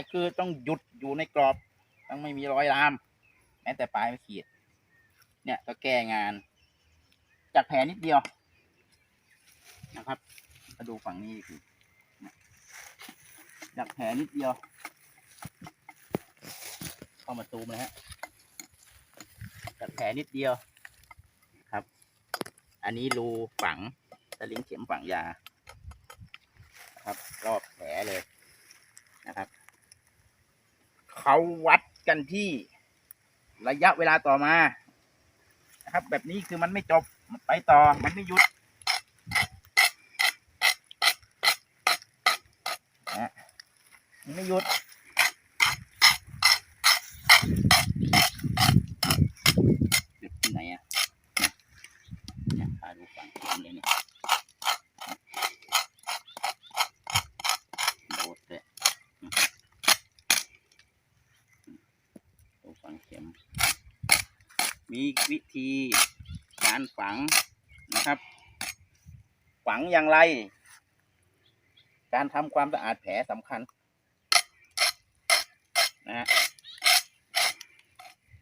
ายคือต้องหยุดอยู่ในกรอบ ต้องไม่มีรอยราม แม้แต่ปลายไม่ขีด เนี่ยก็แก้งาน จากแผลนิดเดียว นะครับ มาดูฝั่งนี้คือจากแผลนิดเดียว เข้ามาตูมเลยฮะจากแผลนิดเดียวครับ อันนี้รูฝังสลิงเข็มฝังยา ครับ รอบแผลเลย เขาวัดกันที่ระยะเวลาต่อมานะครับ แบบนี้คือมันไม่จบมันไปต่อมันไม่หยุดนะมันไม่หยุด หยุดที่ไหนอะเนี่ยพาดูฝั่งเข็มเลยเนี่ยโดดเลยอืมดู ฝังเข็ม มีวิธีการฝังนะครับ ฝังอย่างไร การทำความสะอาดแผลสำคัญนะฮะ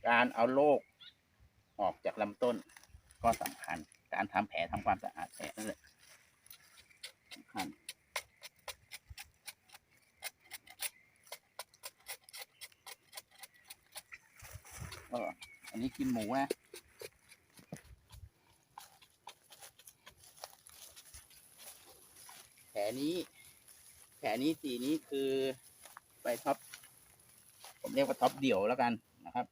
การเอาโรคออกจากลำต้นก็สำคัญ การทำแผลทำความสะอาดแผลนั่นแหละสำคัญ ก็อันนี้กินหมูนะแผลนี้ แผลนี้สีนี้คือไปท็อป ผมเรียกว่าท็อปเดี่ยวแล้วกันนะครับ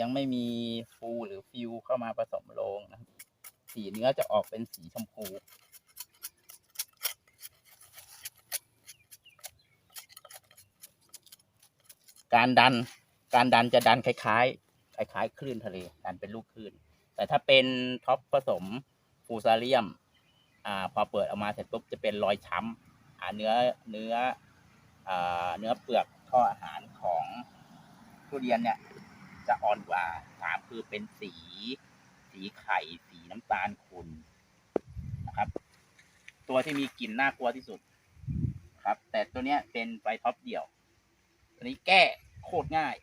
ยังไม่มีฟูหรือฟิวเข้ามาผสมโรงนะครับ สีเนื้อจะออกเป็นสีชมพูการดัน การดันจะดันคล้ายๆคล้ายๆคลื่นทะเล ดันเป็นลูกคลื่น แต่ถ้าเป็นท็อปผสมฟูซาเลียม อ่า พอเปิดออกมาเสร็จปุ๊บจะเป็นรอยช้ำอ่าเนื้อเนื้ออ่าเนื้อเปลือกท่ออาหารของทุเรียนเนี่ยจะอ่อนกว่าสามคือเป็นสี สีไข่สีน้ำตาลขุ่นนะครับ ตัวที่มีกลิ่นน่ากลัวที่สุดครับ แต่ตัวเนี้ยเป็นไฟท็อปเดี่ยว ตัวนี้แก้โคตรง่าย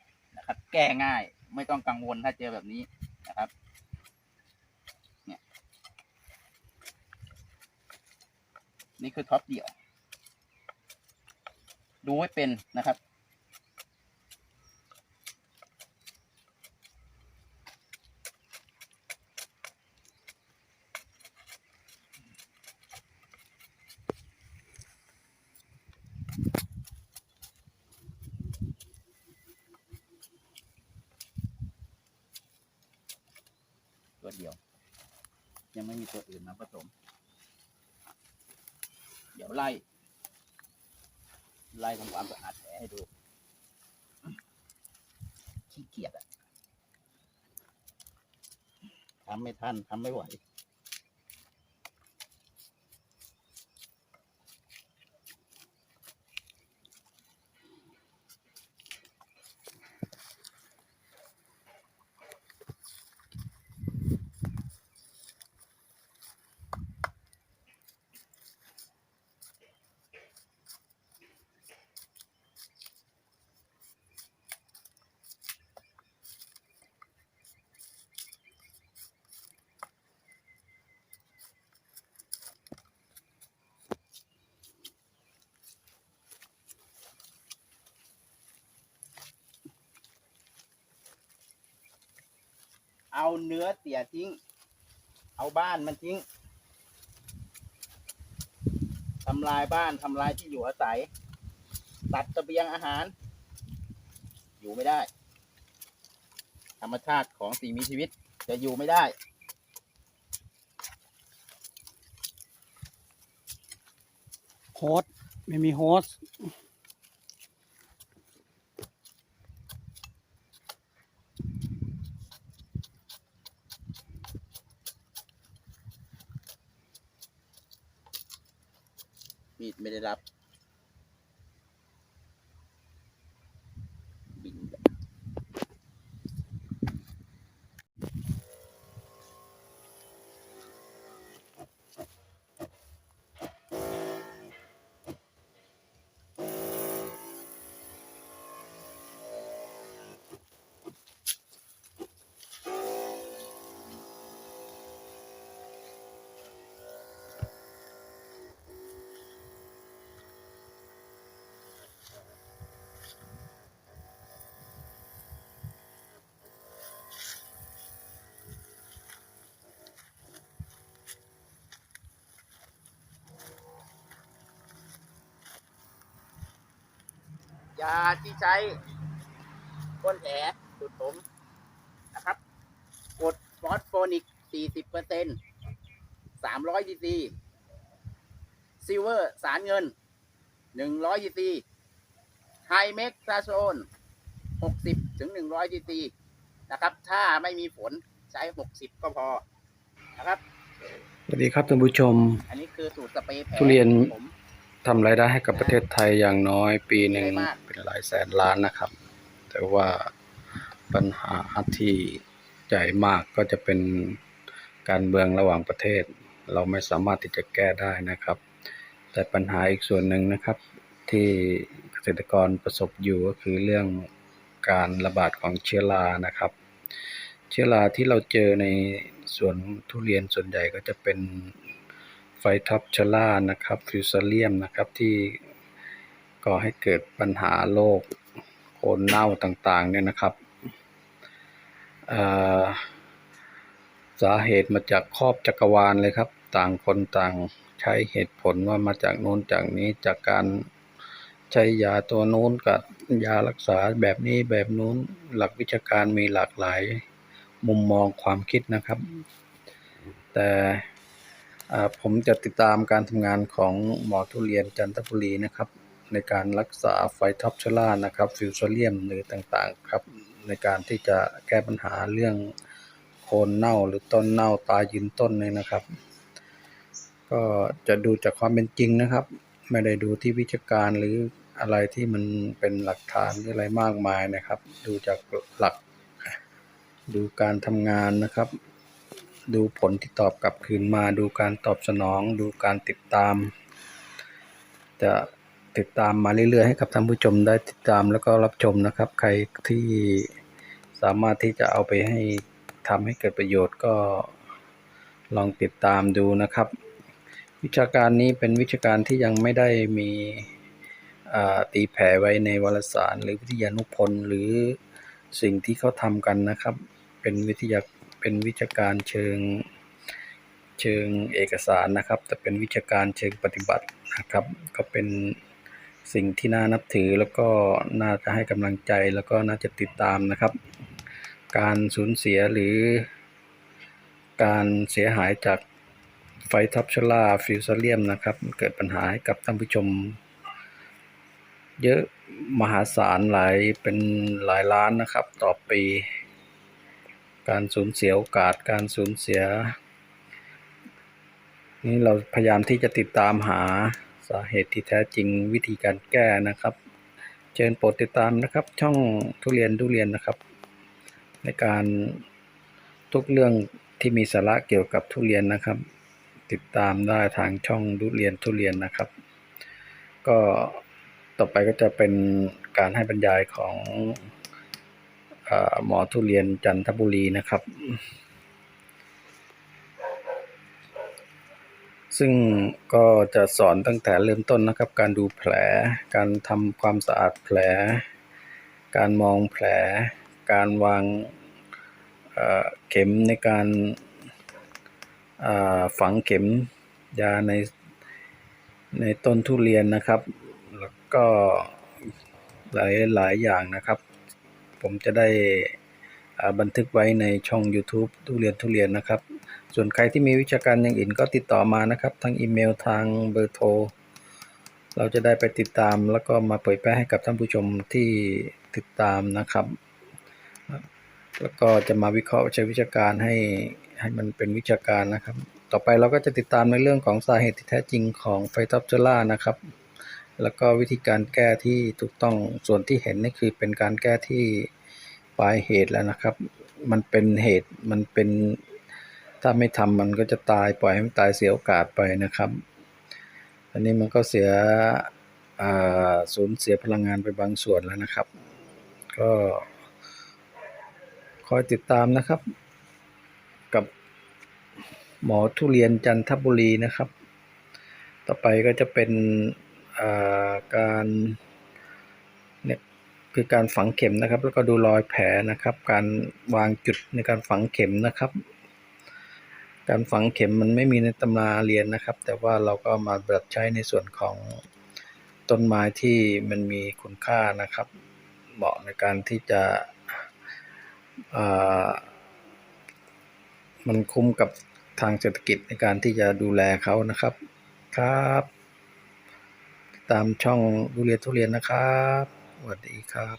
นะครับแก้ง่าย ไม่ต้องกังวลถ้าเจอแบบนี้นะครับ เนี่ย นี่คือท็อปเดี่ยว ดูไว้เป็นนะครับ ยังไม่มีตัวอื่นมาผสม เดี๋ยวไล่ ไล่ทำความสะอาดแผลให้ดู ขี้เกียจอะทำไม่ทันทำไม่ไหว เอาเนื้อเสียทิ้ง เอาบ้านมันทิ้งทำลายบ้านทำลายที่อยู่อาศัย ตัดตะเสบียงอาหาร อยู่ไม่ได้ ธรรมชาติของสิ่งมีชีวิตจะอยู่ไม่ได้ โฮสต์ไม่มีโฮสต์ ยาที่ใช้ก้นแผลจุดผมนะครับกรดฟอสโฟนิก 40เปอร์เซ็นต์300ซีซีซิลเวอร์สารเงิน 100ซีซีไฮเมกซาโซน 60 ถึง 100ซีซีนะครับ ถ้าไม่มีฝนใช้ 60 ก็พอนะครับ สวัสดีครับท่านผู้ชม อันนี้คือสูตรสเปรย์แผลทุเรียน ผม ทำรายได้ให้กับประเทศไทยอย่างน้อยปีหนึ่งใหญ่มากเป็นหลายแสนล้านนะครับ แต่ว่าปัญหาที่ใหญ่มากก็จะเป็นการเมืองระหว่างประเทศ เราไม่สามารถที่จะแก้ได้นะครับ แต่ปัญหาอีกส่วนหนึ่งนะครับ ที่เกษตรกรประสบอยู่ก็คือเรื่องการระบาดของเชื้อรานะครับ เชื้อราที่เราเจอในสวนทุเรียนส่วนใหญ่ก็จะเป็นไฟท็อปชอรานะครับฟิวซาเลียมนะครับที่ก่อให้เกิดปัญหาโรคโคนเน่าต่างๆเนี่ยนะครับอ่อสาเหตุมาจากครอบจักรวาลเลยครับ ต่างคนต่างใช้เหตุผลว่ามาจากโน้นจากนี้จากการใช้ยาตัวโน้นกับยารักษาแบบนี้แบบนู้นหลักวิชาการมีหลากหลายมุมมองความคิดนะครับ แต่ ผมจะติดตามการทำงานของหมอทุเรียนจันทบุรีนะครับ ในการรักษาไฟท็อปชล่านะครับฟิวซเลียมหรือต่างๆครับ ในการที่จะแก้ปัญหาเรื่องโคนเน่าหรือต้นเน่าตายยืนต้นเนี่ยนะครับ ก็จะดูจากความเป็นจริงนะครับ ไม่ได้ดูที่วิชาการหรืออะไรที่มันเป็นหลักฐานหรืออะไรมากมายนะครับ ดูจากหลักดูการทำงานนะครับ ดูผลที่ตอบกลับคืนมา ดูการตอบสนอง ดูการติดตาม จะติดตามมาเรื่อยๆให้กับท่านผู้ชมได้ติดตามแล้วก็รับชมนะครับ ใครที่สามารถที่จะเอาไปให้ทำให้เกิดประโยชน์ก็ลองติดตามดูนะครับ วิชาการนี้เป็นวิชาการที่ยังไม่ได้มีตีแผ่ไว้ในวารสาร หรือวิทยานุพนธ์หรือสิ่งที่เขาทำกันนะครับ เป็นวิทยา เป็นวิชาการเชิงเชิงเอกสารนะครับ แต่เป็นวิชาการเชิงปฏิบัตินะครับ ก็เป็นสิ่งที่น่านับถือแล้วก็น่าจะให้กำลังใจแล้วก็น่าจะติดตามนะครับ การสูญเสียหรือ การเสียหายจากไฟท็อปชลาฟิวซาเลียมนะครับ เกิดปัญหาให้กับท่านผู้ชม เยอะมหาศาลหลายเป็นหลายล้านนะครับ ต่อปี การสูญเสียโอกาสการสูญเสีย นี่เราพยายามที่จะติดตามหาสาเหตุที่แท้จริงวิธีการแก้นะครับ เชิญโปรดติดตามนะครับ ช่องทุเรียนทุเรียนนะครับ ในการทุกเรื่องที่มีสาระเกี่ยวกับทุเรียนนะครับ ติดตามได้ทางช่องทุเรียนทุเรียนนะครับ ก็ต่อไปก็จะเป็นการให้บรรยายของ หมอทุเรียนจันทบุรีนะครับ ซึ่งก็จะสอนตั้งแต่เริ่มต้นนะครับ การดูแผล การทำความสะอาดแผล การมองแผล การวางเอ่อเข็มในการาฝังเข็มยาในในต้นทุเรียนนะครับ แล้วก็หลายหลายอย่างนะครับ ผมจะได้บันทึกไว้ในช่อง YouTube ทุเรียนทุเรียนนะครับ ส่วนใครที่มีวิชาการอย่างอื่นก็ติดต่อมานะครับ ทางอีเมลทางเบอร์โทร เราจะได้ไปติดตามแล้วก็มาเผยแพร่ให้กับท่านผู้ชมที่ติดตามนะครับ แล้วก็จะมาวิเคราะห์ใช้วิชาการให้ให้มันเป็นวิชาการนะครับ ต่อไปเราก็จะติดตามในเรื่องของสาเหตุที่แท้จริงของไฟท็อปเจล่านะครับ แล้วก็วิธีการแก้ที่ถูกต้องส่วนที่เห็นนี่คือเป็นการแก้ที่ ปลายเหตุแล้วนะครับ มันเป็นเหตุมันเป็น ถ้าไม่ทำมันก็จะตายปล่อยให้มันตายเสียโอกาสไปนะครับ อันนี้มันก็เสียสูญเสียพลังงานไปบางส่วนแล้วนะครับ ก็คอยติดตามนะครับ กับหมอทุเรียนจันทบุรีนะครับ ต่อไปก็จะเป็นการเนี่ย คือการฝังเข็มนะครับ แล้วก็ดูรอยแผลนะครับ การวางจุดในการฝังเข็มนะครับ การฝังเข็มมันไม่มีในตำราเรียนนะครับ แต่ว่าเราก็มาปรับใช้ในส่วนของต้นไม้ที่มันมีคุณค่านะครับเหมาะในการที่จะมันคุ้มกับทางเศรษฐกิจในการที่จะดูแลเขานะครับครับ ตามช่องดูเรียนทุเรียนนะครับ วัสดีครับ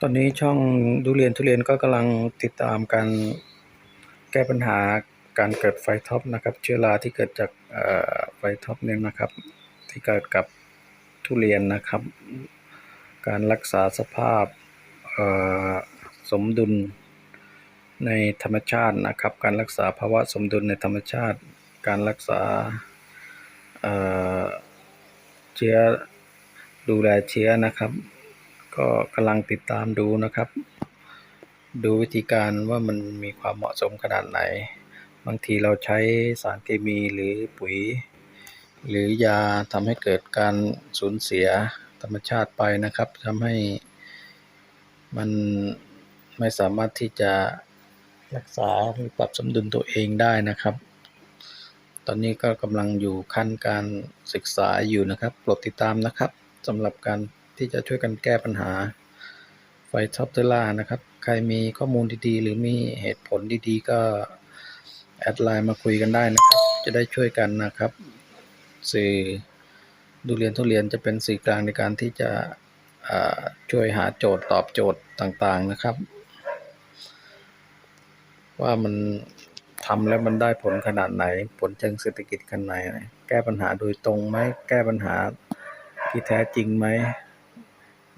ตอนนี้ช่องดูเรียนทุเรียนก็กำลังติดตามการแก้ปัญหาการเกิดไฟท็อปนะครับเชื้อราที่เกิดจากไฟท็อปเนี่ยนะครับ ที่เกิดกับทุเรียนนะครับ การรักษาสภาพสมดุลในธรรมชาตินะครับ การรักษาภาวะสมดุลในธรรมชาติ การรักษา เชื้อดูแลเชื้อนะครับ ก็กำลังติดตามดูนะครับ ดูวิธีการว่ามันมีความเหมาะสมขนาดไหน บางทีเราใช้สารเคมีหรือปุ๋ย หรือยาทำให้เกิดการสูญเสียธรรมชาติไปนะครับทำให้มันไม่สามารถที่จะรักษาหรือปรับสมดุลตัวเองได้นะครับ ตอนนี้ก็กำลังอยู่ขั้นการศึกษาอยู่นะครับโปรดติดตามนะครับสำหรับการที่จะช่วยกันแก้ปัญหาไฟท็อปเทอร่านะครับ ใครมีข้อมูลดีๆ หรือมีเหตุผลดีๆ ก็แอดไลน์มาคุยกันได้นะครับ จะได้ช่วยกันนะครับ สื่อดูเรียนทุเรียนจะเป็นสื่อกลางในการที่จะช่วยหาโจทย์ตอบโจทย์ต่างๆนะครับ ว่ามัน ทำแล้วมันได้ผลขนาดไหน ผลเชิงเศรษฐกิจขนาดไหน แก้ปัญหาโดยตรงไหม แก้ปัญหาที่แท้จริงไหม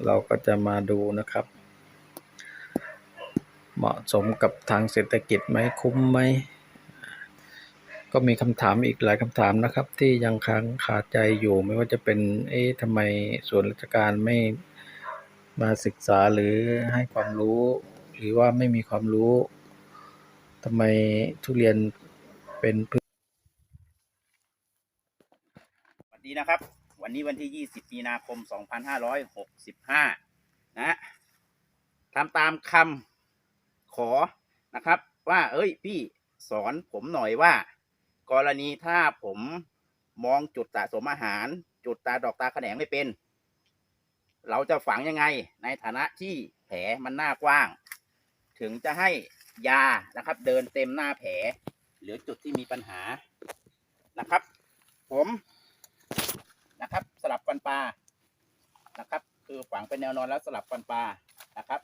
เราก็จะมาดูนะครับ เหมาะสมกับทางเศรษฐกิจไหม คุ้มไหม ก็มีคำถามอีกหลายคำถามนะครับ ที่ยังค้างคาใจอยู่ ไม่ว่าจะเป็น เอ๊ะทำไมส่วนราชการไม่มาศึกษาหรือให้ความรู้ หรือว่าไม่มีความรู้ ทำไมทุเรียนเป็นพืชสวัสดีนะครับ วันนี้วันที่ 20 มีนาคม 2565นะฮะทำตามคำขอนะครับ ว่า เอ้ย พี่สอนผมหน่อยว่า กรณีถ้าผมมองจุดสะสมอาหาร จุดตาดอกตาแขนงไม่เป็น เราจะฝังยังไงในฐานะที่แผลมันหน้ากว้าง ถึงจะให้ ยานะครับ เดินเต็มหน้าแผล หรือจุดที่มีปัญหานะครับ ผมนะครับ สลับฟันปลานะครับ คือฝังเป็นแนวนอนแล้วสลับฟันปลานะครับ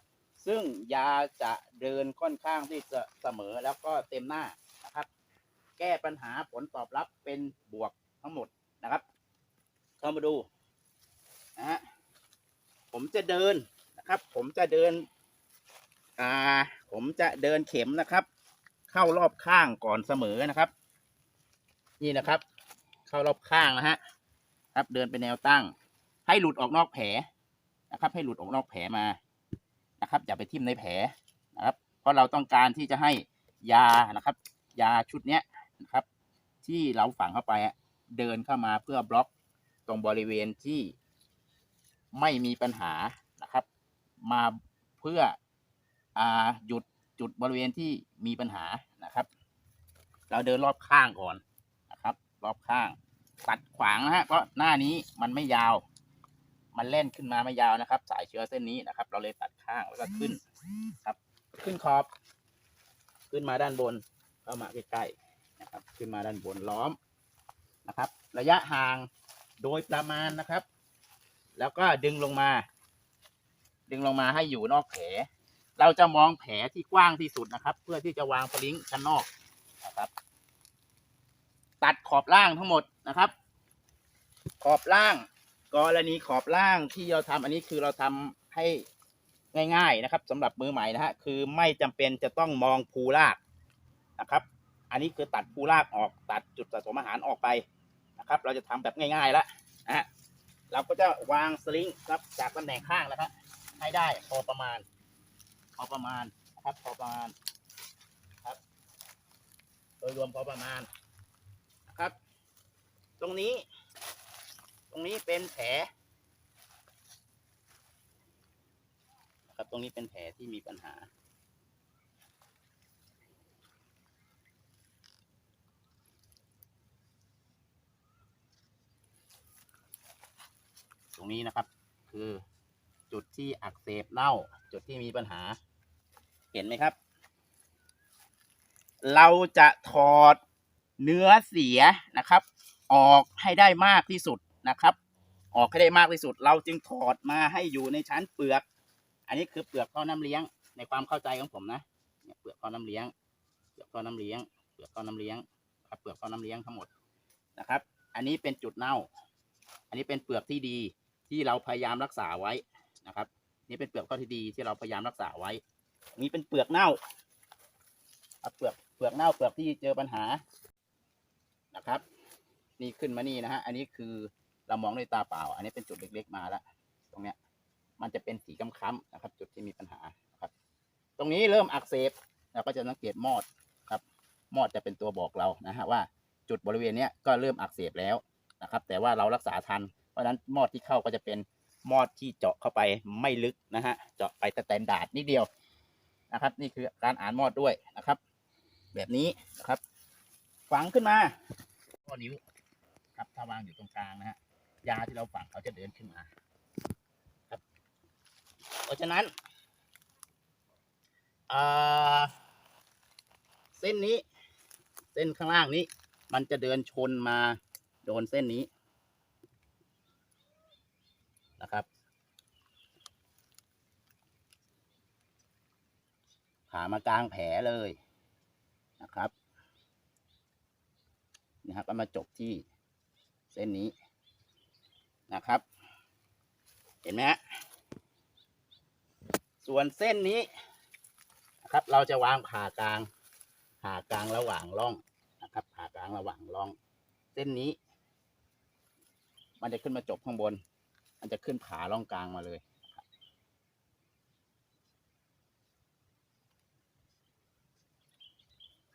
ซึ่งยาจะเดินค่อนข้างที่จะเสมอแล้วก็เต็มหน้านะครับ แก้ปัญหาผลตอบรับเป็นบวกทั้งหมดนะครับ เข้ามาดูนะฮะผมจะเดินนะครับ ผมจะเดิน อ่า ผมจะเดินเข็มนะครับ เข้ารอบข้างก่อนเสมอนะครับ นี่นะครับ เข้ารอบข้างนะฮะครับเดินเป็นแนวตั้ง ให้หลุดออกนอกแผลนะครับ ให้หลุดออกนอกแผลมานะครับ อย่าไปทิ่มในแผลนะครับ เพราะเราต้องการที่จะให้ยานะครับ ยาชุดเนี้ยนะครับ ที่เราฝังเข้าไปเดินเข้ามาเพื่อบล็อกตรงบริเวณที่ไม่มีปัญหานะครับ มาเพื่อ หยุดจุดบริเวณที่มีปัญหานะครับ เราเดินรอบข้างก่อนนะครับ รอบข้าง ตัดขวางนะฮะเพราะหน้านี้มันไม่ยาว มันเล่นขึ้นมาไม่ยาวนะครับ สายเชื้อเส้นนี้นะครับ เราเลยตัดข้างแล้วก็ขึ้นครับ ขึ้นขอบ ขึ้นมาด้านบนเข้ามาใกล้ๆนะครับ ขึ้นมาด้านบนล้อมนะครับ ระยะห่างโดยประมาณนะครับ แล้วก็ดึงลงมา ดึงลงมาให้อยู่นอกแผล เราจะมองแผลที่กว้างที่สุดนะครับ เพื่อที่จะวางสลิงชั้นนอกนะครับ ตัดขอบล่างทั้งหมดนะครับ ขอบล่างกรณีขอบล่างที่เราทำอันนี้คือเราทำให้ง่ายๆนะครับสำหรับมือใหม่นะฮะคือไม่จำเป็นจะต้องมองภูรากนะครับ อันนี้คือตัดภูรากออกตัดจุดสะสมอาหารออกไปนะครับ เราจะทำแบบง่ายๆแล้วนะฮะเราก็จะวางสลิงครับจากตำแหน่งข้างนะครับให้ได้พอประมาณ พอประมาณนะครับพอประมาณครับ โดยรวมพอประมาณนะครับ ตรงนี้ ตรงนี้เป็นแผลนะครับตรงนี้เป็นแผลที่มีปัญหาตรงนี้นะครับ คือจุดที่อักเสบเน่าจุดที่มีปัญหา เห็นไหมครับ เราจะถอดเนื้อเสียนะครับ ออกให้ได้มากที่สุดนะครับ ออกให้ได้มากที่สุด เราจึงถอดมาให้อยู่ในชั้นเปลือก อันนี้คือเปลือกท่อน้ำเลี้ยง ในความเข้าใจของผมนะเนี่ยเปลือกท่อน้ำเลี้ยง เปลือกท่อน้ำเลี้ยง เปลือกท่อน้ำเลี้ยงครับเปลือกท่อน้ำเลี้ยงทั้งหมดนะครับ อันนี้เป็นจุดเน่า อันนี้เป็นเปลือกที่ดีที่เราพยายามรักษาไว้นะครับ นี่เป็นเปลือกท่อที่ดีที่เราพยายามรักษาไว้ อันนี้เป็นเปลือกเน่าครับเปลือกเปลือกเน่าเปลือกที่เจอปัญหานะครับ นี่ขึ้นมานี่นะฮะ อันนี้คือเรามองด้วยตาเปล่า อันนี้เป็นจุดเล็ก ๆ มาแล้วตรงเนี้ย มันจะเป็นสีค้ำๆนะครับ จุดที่มีปัญหาครับ ตรงนี้เริ่มอักเสบเราก็จะสังเกตมอดครับ มอดจะเป็นตัวบอกเรานะฮะว่าจุดบริเวณเนี้ยก็เริ่มอักเสบแล้วนะครับ แต่ว่าเรารักษาทัน เพราะฉะนั้นมอดที่เข้าก็จะเป็นมอดที่เจาะเข้าไปไม่ลึกนะฮะ เจาะไปสแตนดาดนิดเดียว นะครับ นี่คือการอ่านมอดด้วยนะครับ แบบนี้นะครับ ฝังขึ้นมาข้อนิ้วครับถ้าวางอยู่ตรงกลางนะฮะยาที่เราฝังเขาจะเดินขึ้นมาครับ เพราะฉะนั้นอ่าเส้นนี้ เส้นข้างล่างนี้ มันจะเดินชนมาโดนเส้นนี้นะครับ ผ่ามากลางแผลเลยนะครับนะฮะก็มาจบที่เส้นนี้นะครับ เห็นไหมฮะส่วนเส้นนี้นะครับ เราจะวางผ่ากลางผ่ากลางระหว่างร่องนะครับผ่ากลางระหว่างร่อง เส้นนี้ มันจะขึ้นมาจบข้างบน มันจะขึ้นผ่าร่องกลางมาเลย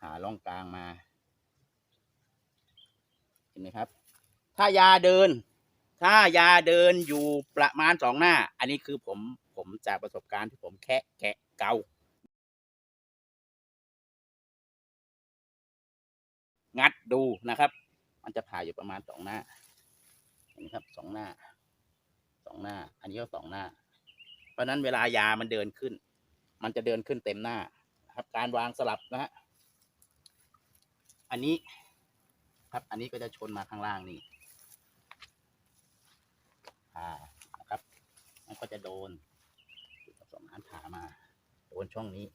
นะครับผ่าร่องกลางมา เห็นไหมครับ ถ้ายาเดิน ถ้ายาเดินอยู่ประมาณสองหน้า อันนี้คือผมผมจากประสบการณ์ที่ผมแค่แกะเกางัดดูนะครับ มันจะผ่าอยู่ประมาณสองหน้าเห็นไหมครับสองหน้าสองหน้า อันนี้ก็สองหน้า เพราะนั้นเวลายามันเดินขึ้น มันจะเดินขึ้นเต็มหน้า ครับ การวางสลับนะฮะ อันนี้ครับอันนี้ก็จะชนมาข้างล่างนี่ผ่านะครับ มันก็จะโดนผสมอาหารผ่ามา โดนช่องนี้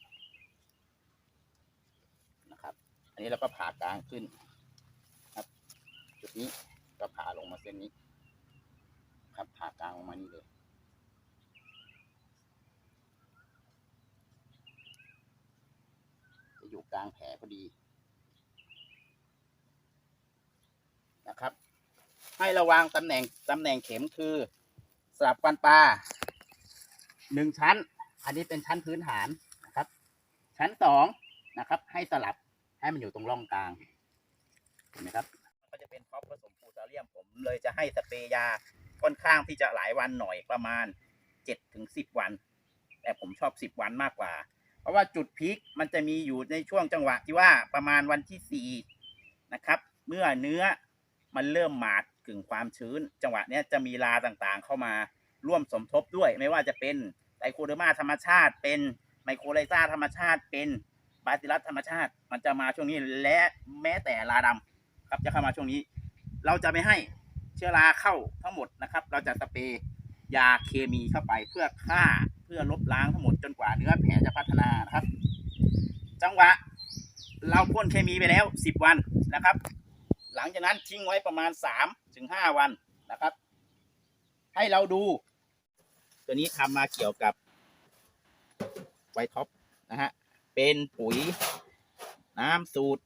นะครับ อันนี้เราก็ผ่ากลางขึ้นครับ จุดนี้ก็ผ่าลงมาเส้นนี้ ครับผ่ากลางลงมานี่เลยจะอยู่กลางแผลพอดี นะครับ ให้ระวังตำแหน่งตำแหน่งเข็มคือสลับฟันปลาหนึ่งชั้น อันนี้เป็นชั้นพื้นฐานนะครับ ชั้นสองนะครับ ให้สลับให้มันอยู่ตรงร่องกลางเห็นไหมครับก็จะเป็นท็อปผสมฟูซาเลียมผมเลยจะให้สเปรย์ยาค่อนข้างที่จะหลายวันหน่อยประมาณเจ็ดถึงสิบวัน แต่ผมชอบสิบวันมากกว่า เพราะว่าจุดพีคมันจะมีอยู่ในช่วงจังหวะที่ว่าประมาณวันที่สี่นะครับ เมื่อเนื้อ มันเริ่มหมาดกึ่งความชื้น จังหวะเนี้ยจะมีลาต่างๆ เข้ามาร่วมสมทบด้วย ไม่ว่าจะเป็นไตโคเดอร์มาธรรมชาติ เป็นไมโครไลซาธรรมชาติ เป็นบาซิลัสธรรมชาติ มันจะมาช่วงนี้และแม้แต่ลาดำครับจะเข้ามาช่วงนี้ เราจะไม่ให้เชื้อราเข้าทั้งหมดนะครับ เราจะสเปรย์ยาเคมีเข้าไปเพื่อฆ่าเพื่อลบล้างทั้งหมดจนกว่าเนื้อแผลจะพัฒนานะครับ จังหวะ เราพ่นเคมีไปแล้ว 10 วันนะครับ หลังจากนั้นทิ้งไว้ประมาณ3ถึง5วันนะครับ ให้เราดู ตัวนี้ทำมาเกี่ยวกับไวท็อปนะฮะเป็นปุ๋ยน้ำสูตร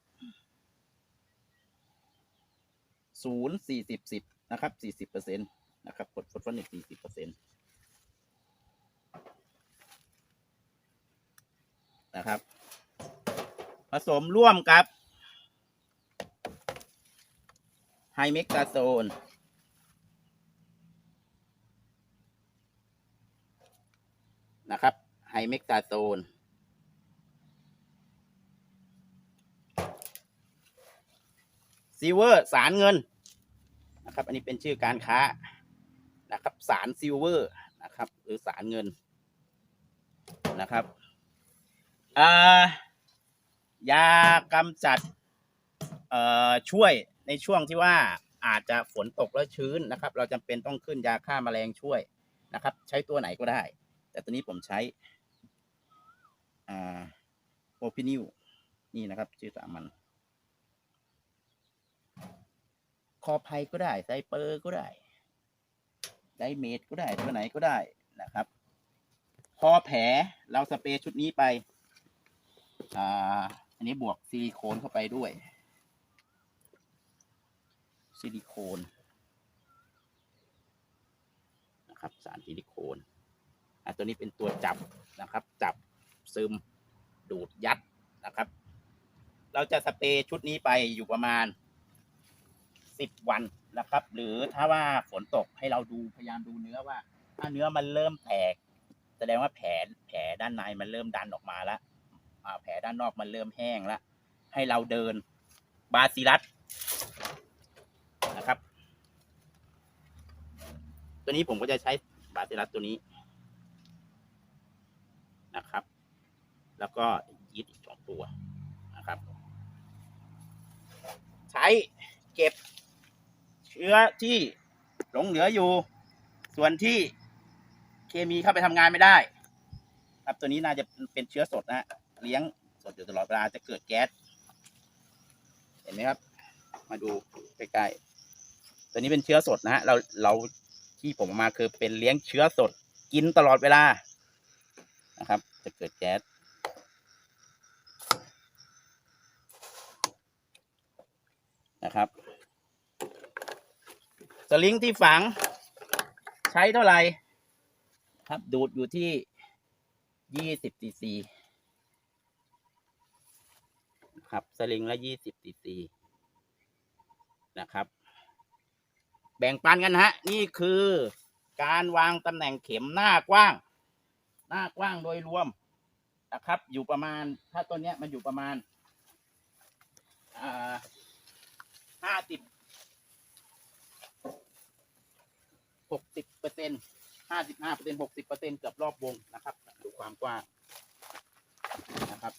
ศูนย์สี่สิบสิบนะครับสี่สิบเปอร์เซ็นต์นะครับกดฟอสฟอนิกสี่สิบเปอร์เซ็นต์นะครับ ผสมร่วมกับ ไฮเมกซาโซน นะครับ ไฮเมกซาโซนซีเวอร์สารเงิน นะครับ อันนี้เป็นชื่อการค้า นะครับ สารซิลเวอร์ นะครับ หรือสารเงิน นะครับ อ่า ยากำจัด เอ่อ ช่วย ในช่วงที่ว่าอาจจะฝนตกแล้วชื้นนะครับ เราจำเป็นต้องขึ้นยาฆ่าแมลงช่วยนะครับ ใช้ตัวไหนก็ได้ แต่ตัวนี้ผมใช้อ่าโอพินิวนี่นะครับ ชื่อสามัญคอไพก็ได้ไซเปอร์ก็ได้ไดเมดก็ได้ตัวไหนก็ได้นะครับ พอแผลเราสเปรย์ชุดนี้ไป อ่า อันนี้บวกซิลิโคนเข้าไปด้วย ซิลิโคนนะครับสารซิลิโคนอะตัวนี้เป็นตัวจับนะครับ จับซึมดูดยัดนะครับ เราจะสเปรย์ชุดนี้ไปอยู่ประมาณสิบวันนะครับ หรือถ้าว่าฝนตกให้เราดูพยายามดูเนื้อว่า ถ้าเนื้อมันเริ่มแตกแสดงว่าแผลแผลด้านในมันเริ่มดันออกมาแล้วแผลด้านนอกมันเริ่มแห้งแล้วให้เราเดินบาซิลัส นะครับ ตัวนี้ผมก็จะใช้บาซิลัสตัวนี้นะครับ แล้วก็ยีสต์อีกสองตัวนะครับ ใช้เก็บเชื้อที่หลงเหลืออยู่ ส่วนที่เคมีเข้าไปทำงานไม่ได้ ครับตัวนี้น่าจะเป็นเชื้อสดนะฮะเลี้ยงสดอยู่ตลอดเวลาจะเกิดแก๊สเห็นไหมครับ มาดูใกล้ๆ ตัวนี้เป็นเชื้อสดนะฮะเราเราที่ผมมาคือเป็นเลี้ยงเชื้อสดกินตลอดเวลานะครับ จะเกิดแก๊สนะครับสลิงที่ฝังใช้เท่าไหร่ครับดูดอยู่ที่ยี่สิบซีซีครับสลิงละยี่สิบซีซีนะครับ แบ่งปันกันฮะ นี่คือการวางตำแหน่งเข็มหน้ากว้าง หน้ากว้างโดยรวมนะครับ อยู่ประมาณ ถ้าตัวเนี้ยมันอยู่ประมาณห้าสิบหกสิบเปอร์เซ็นห้าสิบห้าเปอร์เซ็นหกสิบเปอร์เซ็นเกือบรอบวงนะครับ ดูความกว้างนะครับ